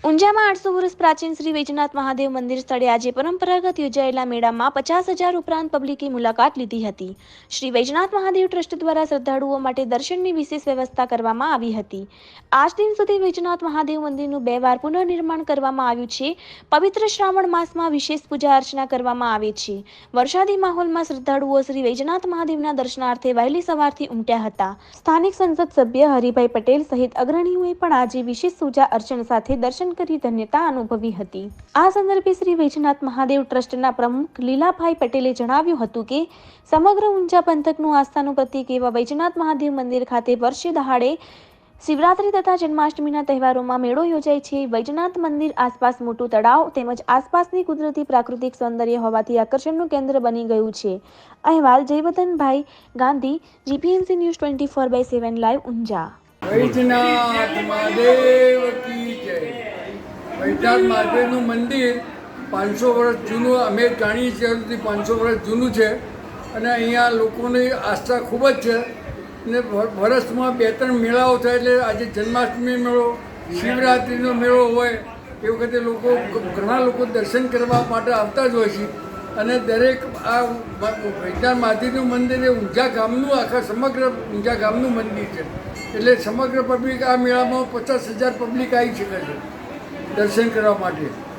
ઊંઝામાં આઠસો વર્ષ પ્રાચીન શ્રી વૈજનાથ મહાદેવ મંદિર સ્થળે આજે પરંપરાગત યોજાયેલા મેળામાં પચાસ હજાર ઉપરાંત પબ્લિકે મુલાકાત લીધી હતી. શ્રી વૈજનાથ મહાદેવ ટ્રસ્ટ દ્વારા શ્રદ્ધાળુઓ માટે દર્શનની વિશેષ વ્યવસ્થા કરવામાં આવી હતી. આજ દિન સુધી વૈજનાથ મહાદેવ મંદિરનું બે વાર પુનર્નિર્માણ કરવામાં આવ્યું છે. પવિત્ર શ્રાવણ માસમાં વિશેષ પૂજા અર્ચના કરવામાં આવે છે. વરસાદી માહોલમાં શ્રદ્ધાળુઓ શ્રી વૈજનાથ મહાદેવના દર્શનાર્થે વહેલી સવારથી ઉમટ્યા હતા. સ્થાનિક સંસદ સભ્ય હરિભાઈ પટેલ સહિત અગ્રણીઓએ પણ આજે વિશેષ પૂજા અર્ચન સાથે દર્શન કરી ધન્યતા અનુભવી હતી. આ સંદર્ભે શ્રી વૈજનાથ મહાદેવ ટ્રસ્ટના પ્રમુખ લીલાભાઈ પટેલે જણાવ્યું હતું કે, સમગ્ર ઊંઝા પંથકનું આસ્થાનું પ્રતીક એવા વૈજનાથ મહાદેવ મંદિર ખાતે વર્ષે દહાડે શિવરાત્રી તથા જન્માષ્ટમીના તહેવારોમાં મેળો યોજાય છે. વૈજનાથ મંદિર આસપાસ મોટું તળાવ તેમજ આસપાસની કુદરતી પ્રાકૃતિક સૌંદર્ય હોવાથી આકર્ષણનું કેન્દ્ર બની ગયું છે. અહેવાલ જયવર્ધનભાઈ Gandhi, GPMC news twenty four by seven live Unjha. Vaijnath મહાદેવનું મંદિર પાંચસો વર્ષ જૂનું, અમે જાણીએ છીએ સુધી પાંચસો વર્ષ જૂનું છે. અને અહીંયા લોકોની આસ્થા ખૂબ જ છે. વર- વર્ષમાં બે ત્રણ મેળાઓ થાય એટલે આજે જન્માષ્ટમી મેળો, શિવરાત્રિનો મેળો હોય, એ વખતે લોકો ઘણા લોકો દર્શન કરવા માટે આવતા જ હોય છે. અને દરેક આ વૈજનાથ મહાદેવનું મંદિર એ ઊંઝા ગામનું, આખા સમગ્ર ઊંઝા ગામનું મંદિર છે. એટલે સમગ્ર પબ્લિક આ મેળામાં પચાસ હજાર પબ્લિક આવી શકે છે. દર્શન કરવા માટે.